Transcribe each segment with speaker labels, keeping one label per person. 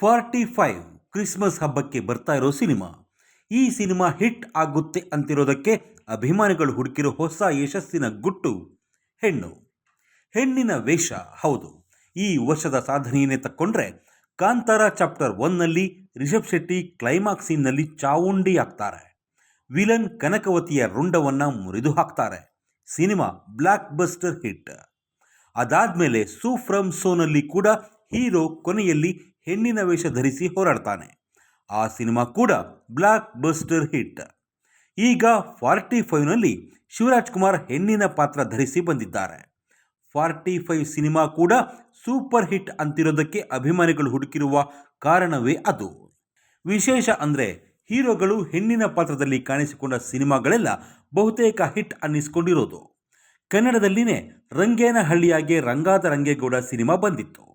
Speaker 1: Forty five Christmas ಹಬ್ಬಕ್ಕೆ ಬರ್ತಾ ಇರೋ ಸಿನಿಮಾ. ಈ ಸಿನಿಮಾ ಹಿಟ್ ಆಗುತ್ತೆ ಅಂತಿರೋದಕ್ಕೆ ಅಭಿಮಾನಿಗಳು ಹುಡುಕಿರೋ ಹೊಸ ಯಶಸ್ಸಿನ ಗುಟ್ಟು ಹೆಣ್ಣು. ಹೆಣ್ಣಿನ ವೇಷ, ಹೌದು. ಈ ವರ್ಷದ ಸಾಧನೆಯನ್ನೇ ತಕ್ಕೊಂಡ್ರೆ ಕಾಂತಾರ ಚಾಪ್ಟರ್ ಒನ್ನಲ್ಲಿ ರಿಷಬ್ ಶೆಟ್ಟಿ ಕ್ಲೈಮ್ಯಾಕ್ಸ್ ಸೀನ್ನಲ್ಲಿ ಚಾವುಂಡಿ ಆಗ್ತಾರೆ ವಿಲನ್ ಕನಕವತಿಯ ರುಂಡವನ್ನ ಮುರಿದು ಹಾಕ್ತಾರೆ ಸಿನಿಮಾ ಬ್ಲ್ಯಾಕ್ ಬಸ್ಟರ್ ಹಿಟ್. ಅದಾದ್ಮೇಲೆ ಸೂಫ್ರಮ್ ಸೋನಲ್ಲಿ ಕೂಡ ಹೀರೋ ಕೊನೆಯಲ್ಲಿ ಹೆಣ್ಣಿನ ವೇಷ ಧರಿಸಿ ಹೋರಾಡ್ತಾನೆ. ಆ ಸಿನಿಮಾ ಕೂಡ ಬ್ಲಾಕ್ ಬಸ್ಟರ್ ಹಿಟ್. ಈಗ ಫಾರ್ಟಿ ಫೈವ್ನಲ್ಲಿ ಶಿವರಾಜ್ ಕುಮಾರ್ ಹೆಣ್ಣಿನ ಪಾತ್ರ ಧರಿಸಿ ಬಂದಿದ್ದಾರೆ. ಫಾರ್ಟಿ ಫೈವ್ ಸಿನಿಮಾ ಕೂಡ ಸೂಪರ್ ಹಿಟ್ ಅಂತಿರೋದಕ್ಕೆ ಅಭಿಮಾನಿಗಳು ಹುಡುಕಿರುವ ಕಾರಣವೇ ಅದು. ವಿಶೇಷ ಅಂದರೆ ಹೀರೋಗಳು ಹೆಣ್ಣಿನ ಪಾತ್ರದಲ್ಲಿ ಕಾಣಿಸಿಕೊಂಡ ಸಿನಿಮಾಗಳೆಲ್ಲ ಬಹುತೇಕ ಹಿಟ್ ಅನ್ನಿಸ್ಕೊಂಡಿರೋದು. ಕನ್ನಡದಲ್ಲಿನೇ ರಂಗೇನಹಳ್ಳಿಯಾಗೆ ರಂಗಾದ ರಂಗೇಗೌಡ ಸಿನಿಮಾ ಬಂದಿತ್ತು.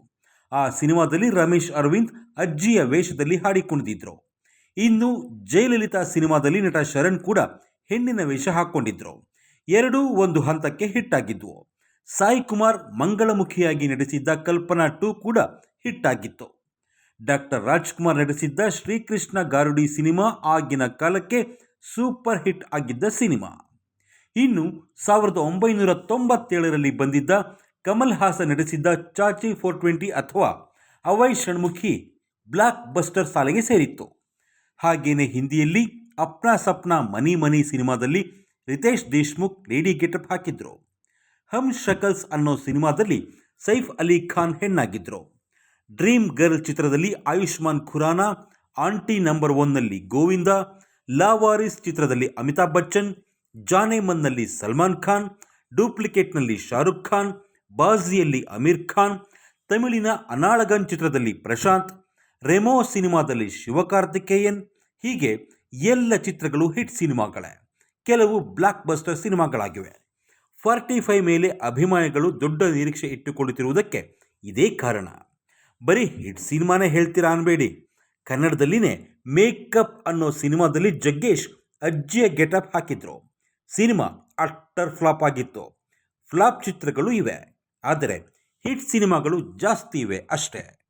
Speaker 1: ಆ ಸಿನಿಮಾದಲ್ಲಿ ರಮೇಶ್ ಅರವಿಂದ್ ಅಜ್ಜಿಯ ವೇಷದಲ್ಲಿ ಹಾಡಿಕೊಂಡಿದ್ರು. ಇನ್ನು ಜಯಲಲಿತಾ ಸಿನಿಮಾದಲ್ಲಿ ನಟ ಶರಣ್ ಕೂಡ ಹೆಣ್ಣಿನ ವೇಷ ಹಾಕ್ಕೊಂಡಿದ್ರು. ಎರಡೂ ಒಂದು ಹಂತಕ್ಕೆ ಹಿಟ್ ಆಗಿದ್ವು ಸಾಯಿ ಕುಮಾರ್ ಮಂಗಳಮುಖಿಯಾಗಿ ನಟಿಸಿದ್ದ ಕಲ್ಪನಾ ಟೂ ಕೂಡ ಹಿಟ್ ಆಗಿತ್ತು ಡಾಕ್ಟರ್ ರಾಜ್ಕುಮಾರ್ ನಟಿಸಿದ್ದ ಶ್ರೀಕೃಷ್ಣ ಗಾರುಡಿ ಸಿನಿಮಾ ಆಗಿನ ಕಾಲಕ್ಕೆ ಸೂಪರ್ ಹಿಟ್ ಆಗಿದ್ದ ಸಿನಿಮಾ. ಇನ್ನು ಸಾವಿರದ ಒಂಬೈನೂರ ತೊಂಬತ್ತೇಳರಲ್ಲಿ ಬಂದಿದ್ದ ಕಮಲ್ ಹಾಸನ್ ನಡೆಸಿದ್ದ ಚಾಚಿ ಫೋರ್ ಟ್ವೆಂಟಿ ಅಥವಾ ಅವೈ ಷಣ್ಮುಖಿ ಬ್ಲಾಕ್ ಬಸ್ಟರ್ ಸಾಲಿಗೆ ಸೇರಿತ್ತು. ಹಾಗೇನೆ ಹಿಂದಿಯಲ್ಲಿ ಅಪ್ನಾ ಸಪ್ನ ಮನಿ ಮನಿ ಸಿನಿಮಾದಲ್ಲಿ ರಿತೇಶ್ ದೇಶ್ಮುಖ್ ಲೇಡಿ ಗೆಟಪ್ ಹಾಕಿದ್ರು. ಹಮ್ ಶಕಲ್ಸ್ ಅನ್ನೋ ಸಿನಿಮಾದಲ್ಲಿ ಸೈಫ್ ಅಲಿ ಖಾನ್ ಹೆಣ್ಣಾಗಿದ್ರು. ಡ್ರೀಮ್ ಗರ್ಲ್ ಚಿತ್ರದಲ್ಲಿ ಆಯುಷ್ಮಾನ್ ಖುರಾನಾ, ಆಂಟಿ ನಂಬರ್ ಒನ್ನಲ್ಲಿ ಗೋವಿಂದ, ಲಾವಾರಿಸ್ ಚಿತ್ರದಲ್ಲಿ ಅಮಿತಾಬ್ ಬಚ್ಚನ್, ಜಾನೆಮನ್ನಲ್ಲಿ ಸಲ್ಮಾನ್ ಖಾನ್, ಡೂಪ್ಲಿಕೇಟ್ನಲ್ಲಿ ಶಾರುಖ್ ಖಾನ್ ಬಾಜಿಯಲ್ಲಿ ಅಮೀರ್ ಖಾನ್, ತಮಿಳಿನ ಅನಾಳಗನ್ ಚಿತ್ರದಲ್ಲಿ ಪ್ರಶಾಂತ್, ರೆಮೋ ಸಿನಿಮಾದಲ್ಲಿ ಶಿವಕಾರ್ತಿಕೇಯನ್, ಹೀಗೆ ಎಲ್ಲ ಚಿತ್ರಗಳು ಹಿಟ್ ಸಿನಿಮಾಗಳೇ. ಕೆಲವು ಬ್ಲಾಕ್ ಬಸ್ಟರ್ ಸಿನಿಮಾಗಳಾಗಿವೆ. ಫಾರ್ಟಿ ಫೈವ್ ಮೇಲೆ ಅಭಿಮಾನಿಗಳು ದೊಡ್ಡ ನಿರೀಕ್ಷೆ ಇಟ್ಟುಕೊಳ್ಳುತ್ತಿರುವುದಕ್ಕೆ ಇದೇ ಕಾರಣ. ಬರೀ ಹಿಟ್ ಸಿನಿಮಾನೇ ಹೇಳ್ತೀರಾ ಅನ್ಬೇಡಿ. ಕನ್ನಡದಲ್ಲಿನೇ ಮೇಕಪ್ ಅನ್ನೋ ಸಿನಿಮಾದಲ್ಲಿ ಜಗ್ಗೇಶ್ ಅಜ್ಜಿಯ ಗೆಟಪ್ ಹಾಕಿದ್ರು. ಸಿನಿಮಾ ಅಟ್ಟರ್ ಫ್ಲಾಪ್ ಆಗಿತ್ತು. ಫ್ಲಾಪ್ ಚಿತ್ರಗಳು ಇವೆ. ಆದರೆ ಹಿಟ್ ಸಿನಿಮಾಗಳು ಜಾಸ್ತಿ ಇವೆ ಅಷ್ಟೇ.